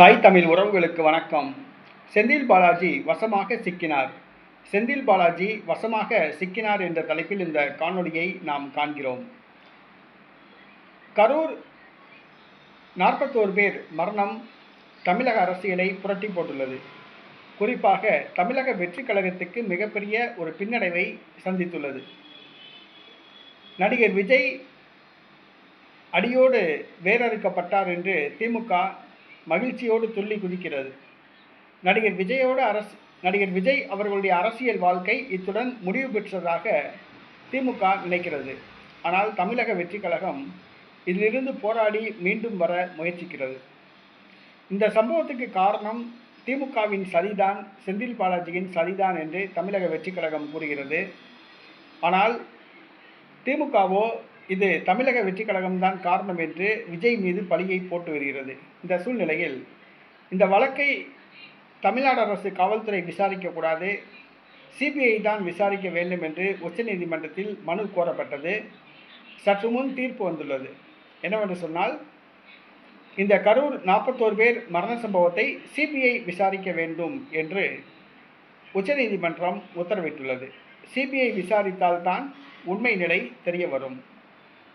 தாய் தமிழ் உறவுகளுக்கு வணக்கம். செந்தில் பாலாஜி வசமாக சிக்கினார். செந்தில் பாலாஜி வசமாக சிக்கினார் என்ற தலைப்பில் இந்த காணொளியை நாம் காண்கிறோம். கரூர் நாற்பத்தோரு பேர் மரணம் தமிழக அரசியலை புரட்டி போட்டுள்ளது. குறிப்பாக தமிழக வெற்றி கழகத்துக்கு மிகப்பெரிய ஒரு பின்னடைவை சந்தித்துள்ளது. நடிகர் விஜய் அடியோடு வேரறுக்கப்பட்டார் என்று திமுக மகிழ்ச்சியோடு துள்ளி குதிக்கிறது. நடிகர் விஜயோட அரசு நடிகர் விஜய் அவர்களுடைய அரசியல் வாழ்க்கை இத்துடன் முடிவு பெற்றதாக திமுக நினைக்கிறது. ஆனால் தமிழக வெற்றி கழகம் இதிலிருந்து போராடி மீண்டும் வர முயற்சிக்கிறது. இந்த சம்பவத்துக்கு காரணம் திமுகவின் சதிதான் செந்தில் பாலாஜியின் சதிதான் என்று தமிழக வெற்றி கழகம் கூறுகிறது. ஆனால் திமுகவோ இது தமிழக வெற்றி கழகம்தான் காரணம் என்று விஜய் மீது பழியை போட்டு வருகிறது. இந்த சூழ்நிலையில் இந்த வழக்கை தமிழ்நாடு அரசு காவல்துறை விசாரிக்கக்கூடாது சிபிஐ தான் விசாரிக்க வேண்டும் என்று உச்சநீதிமன்றத்தில் மனு கோரப்பட்டது. சற்று முன் தீர்ப்பு வந்துள்ளது. என்னவென்று சொன்னால் இந்த கரூர் நாற்பத்தோரு பேர் மரண சம்பவத்தை சிபிஐ விசாரிக்க வேண்டும் என்று உச்சநீதிமன்றம் உத்தரவிட்டுள்ளது. சிபிஐ விசாரித்தால்தான் உண்மை நிலை தெரிய வரும்.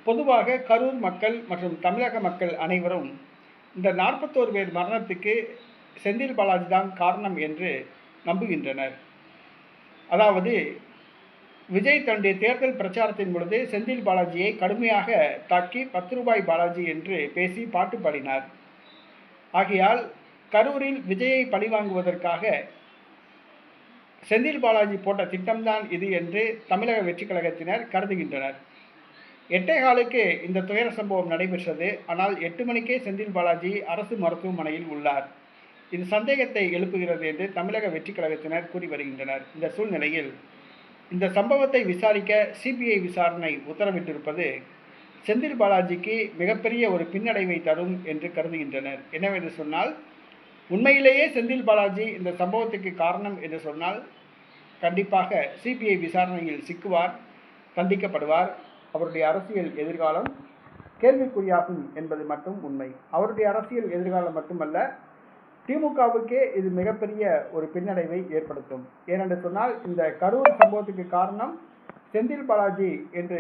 பொதுவாக கரூர் மக்கள் மற்றும் தமிழக மக்கள் அனைவரும் இந்த நாற்பத்தோரு பேர் மரணத்துக்கு செந்தில் பாலாஜி தான் காரணம் என்று நம்புகின்றனர். அதாவது விஜய் தன்னுடைய தேர்தல் பிரச்சாரத்தின் பொழுது செந்தில் பாலாஜியை கடுமையாக தாக்கி பத்து ரூபாய் பாலாஜி என்று பேசி பாட்டு பாடினார். ஆகையால் கரூரில் விஜயை பழிவாங்குவதற்காக செந்தில் பாலாஜி போட்ட திட்டம்தான் இது என்று தமிழக வெற்றி கழகத்தினர் கருதுகின்றனர். எட்டே காலுக்கு இந்த துயர சம்பவம் நடைபெற்றது. ஆனால் எட்டு மணிக்கே செந்தில் பாலாஜி அரசு மருத்துவமனையில் உள்ளார். இது சந்தேகத்தை எழுப்புகிறது என்று தமிழக வெற்றிக் கழகத்தினர் கூறி வருகின்றனர். இந்த சூழ்நிலையில் இந்த சம்பவத்தை விசாரிக்க சிபிஐ விசாரணை உத்தரவிட்டிருப்பது செந்தில் பாலாஜிக்கு மிகப்பெரிய ஒரு பின்னடைவை தரும் என்று கருதுகின்றனர். என்னவென்று சொன்னால் உண்மையிலேயே செந்தில் பாலாஜி இந்த சம்பவத்துக்கு காரணம் என்று சொன்னால் கண்டிப்பாக சிபிஐ விசாரணையில் சிக்குவார் தண்டிக்கப்படுவார். அவருடைய அரசியல் எதிர்காலம் கேள்விக்குறியாகும் என்பது மட்டும் உண்மை. அவருடைய அரசியல் எதிர்காலம் மட்டுமல்ல திமுகவுக்கே இது மிகப்பெரிய ஒரு பின்னடைவை ஏற்படுத்தும். ஏனென்று சொன்னால் இந்த கரூர் சம்பவத்துக்கு காரணம் செந்தில் பாலாஜி என்று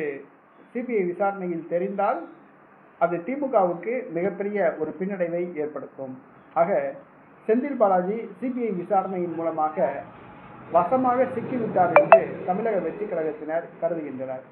சிபிஐ விசாரணையில் தெரிந்தால் அது திமுகவுக்கு மிகப்பெரிய ஒரு பின்னடைவை ஏற்படுத்தும். ஆக செந்தில் பாலாஜி சிபிஐ விசாரணையின் மூலமாக வசமாக சிக்கிவிட்டார் என்று தமிழக வெற்றி கழகத்தினர் கருதுகின்றனர்.